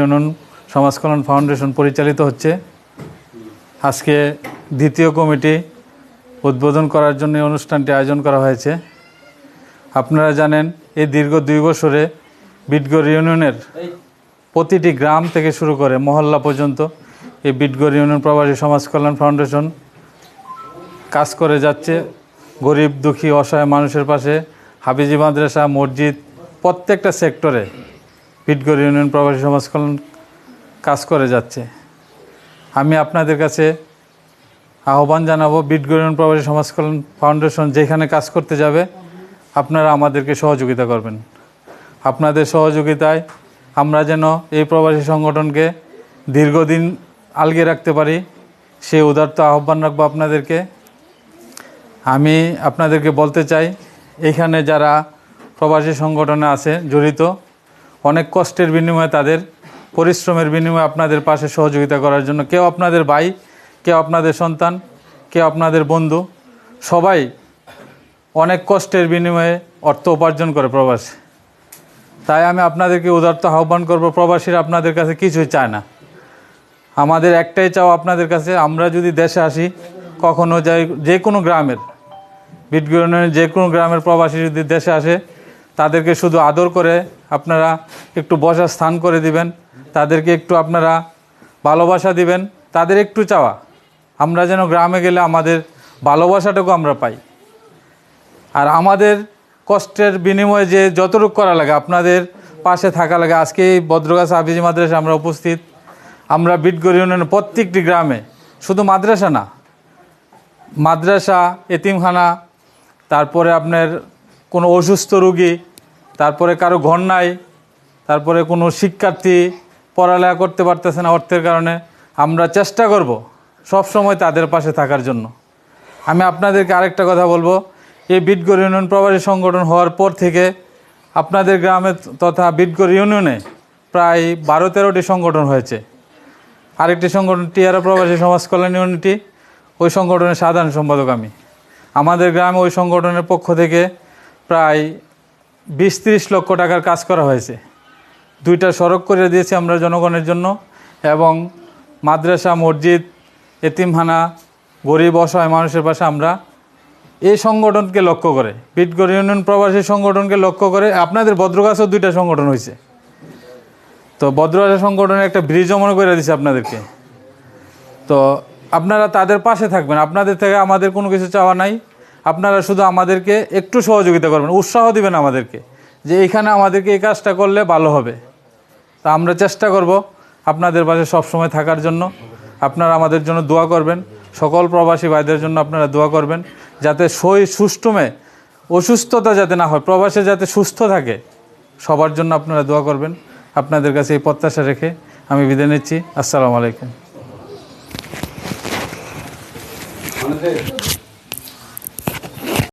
Union সমাজ কল্যাণ foundation পরিচালিত হচ্ছে। আজকে দ্বিতীয় কমিটি উদ্বোধন করার জন্য অনুষ্ঠানটি আয়োজন করা হয়েছে। আপনারা জানেন, এই দীর্ঘ দুই বছরে বিটগড় ইউনিয়নের প্রতিটি গ্রাম থেকে শুরু করে মহল্লা পর্যন্ত এই বিটগড় ইউনিয়ন প্রবাসী সমাজ কল্যাণ ফাউন্ডেশন কাজ করে যাচ্ছে। গরিব, দুঃখী, অসহায় মানুষের পাশে হাফিজি মাদ্রাসা, মসজিদ, প্রত্যেকটা সেক্টরে বিটগড় ইউনিয়ন প্রবাসী সমাজ কল্যাণ কাজ করে যাচ্ছে। আমি আপনাদের কাছে আহ্বান জানাব বিটগড় ইউনিয়ন প্রবাসী সমাজ কল্যাণ ফাউন্ডেশন যেখানে কাজ করতে যাবে, আপনারা আমাদেরকে সহযোগিতা করবেন। আপনাদের সহযোগিতায় আমরা যেন এই প্রবাসী সংগঠনকে দীর্ঘদিন আলগে রাখতে পারি সেই উদার্ত আহ্বান রাখব আপনাদেরকে। আমি আপনাদেরকে বলতে চাই, এখানে যারা প্রবাসী সংগঠনে আছে, জড়িত অনেক কষ্টের বিনিময়ে তাদের, পরিশ্রমের বিনিময়ে আপনাদের পাশে সহযোগিতা করার জন্য কেউ আপনাদের ভাই, কেউ আপনাদের সন্তান, কেউ আপনাদের বন্ধু, সবাই অনেক কষ্টের বিনিময়ে অর্থ উপার্জন করে প্রবাসী। তাই আমি আপনাদেরকে উদার্ত আহ্বান করব, প্রবাসীরা আপনাদের কাছে কিছুই চায় না। আমাদের একটাই চাও আপনাদের কাছে, আমরা যদি দেশে আসি, কখনো যাই যে কোনো গ্রামের বিটগুড়নের যে কোনো গ্রামের প্রবাসী যদি দেশে আসে, তাদেরকে শুধু আদর করে আপনারা একটু বসার স্থান করে দিবেন। তাদেরকে একটু আপনারা ভালোবাসা দিবেন। তাদের একটু চাওয়া। আমরা যেন গ্রামে গেলে আমাদের ভালোবাসাটুকু আমরা পাই। আর আমাদের কষ্টের বিনিময়ে যে যতটুকু করা লাগে, আপনাদের পাশে থাকা লাগে। আজকে এই বদ্রগাছ হাফিজি মাদ্রাসা আমরা উপস্থিত। আমরা বিটগড় ইউনিয়নের প্রত্যেকটি গ্রামে, শুধু মাদ্রাসা না, মাদ্রাসা, এতিমখানা, তারপরে আপনার কোনো অসুস্থ রুগী তারপরে কারও ঘর নাই, তারপরে কোনো শিক্ষার্থী পড়ালেখা করতে পারতেছে না অর্থের কারণে, আমরা চেষ্টা করব সব সময় তাদের পাশে থাকার জন্য। আমি আপনাদেরকে আরেকটা কথা বলব, এই বিটগড় ইউনিয়ন প্রবাসী সংগঠন হওয়ার পর থেকে আপনাদের গ্রামে তথা বিটগড় ইউনিয়নে প্রায় বারো তেরোটি সংগঠন হয়েছে। আরেকটি সংগঠন টিআরও প্রবাসী সমাজ কল্যাণ ইউনিটি, ওই সংগঠনের সাধারণ সম্পাদক আমি। আমাদের গ্রামে ওই সংগঠনের পক্ষ থেকে প্রায় বিশ লক্ষ টাকার কাজ করা হয়েছে। দুইটা সড়ক করে দিয়েছি আমরা জনগণের জন্য এবং মাদ্রাসা, মসজিদ, এতিমখানা, গরিব, অসহায় মানুষের পাশে আমরা এই সংগঠনকে লক্ষ্য করে পিটগড় ইউনিয়ন প্রবাসী সংগঠনকে লক্ষ্য করে আপনাদের ভদ্রগাছেও দুইটা সংগঠন হয়েছে। তো ভদ্রগাছা সংগঠনের একটা ব্রিজও মনে করে দিছে আপনাদেরকে। তো আপনারা তাদের পাশে থাকবেন, আপনাদের থেকে আমাদের কোনো কিছু চাওয়া নাই। আপনারা শুধু আমাদেরকে একটু সহযোগিতা করবেন, উৎসাহ দিবেন আমাদেরকে যে এখানে আমাদেরকে এই কাজটা করলে ভালো হবে। তা আমরা চেষ্টা করব আপনাদের পাশে সবসময় থাকার জন্য। আপনারা আমাদের জন্য দোয়া করবেন। সকল প্রবাসী ভাইদের জন্য আপনারা দোয়া করবেন যাতে সই সুষ্ঠুমে অসুস্থতা যাতে না হয়, প্রবাসে যাতে সুস্থ থাকে, সবার জন্য আপনারা দোয়া করবেন। আপনাদের কাছে এই প্রত্যাশা রেখে আমি বিদায় নিচ্ছি। আসসালামু আলাইকুম।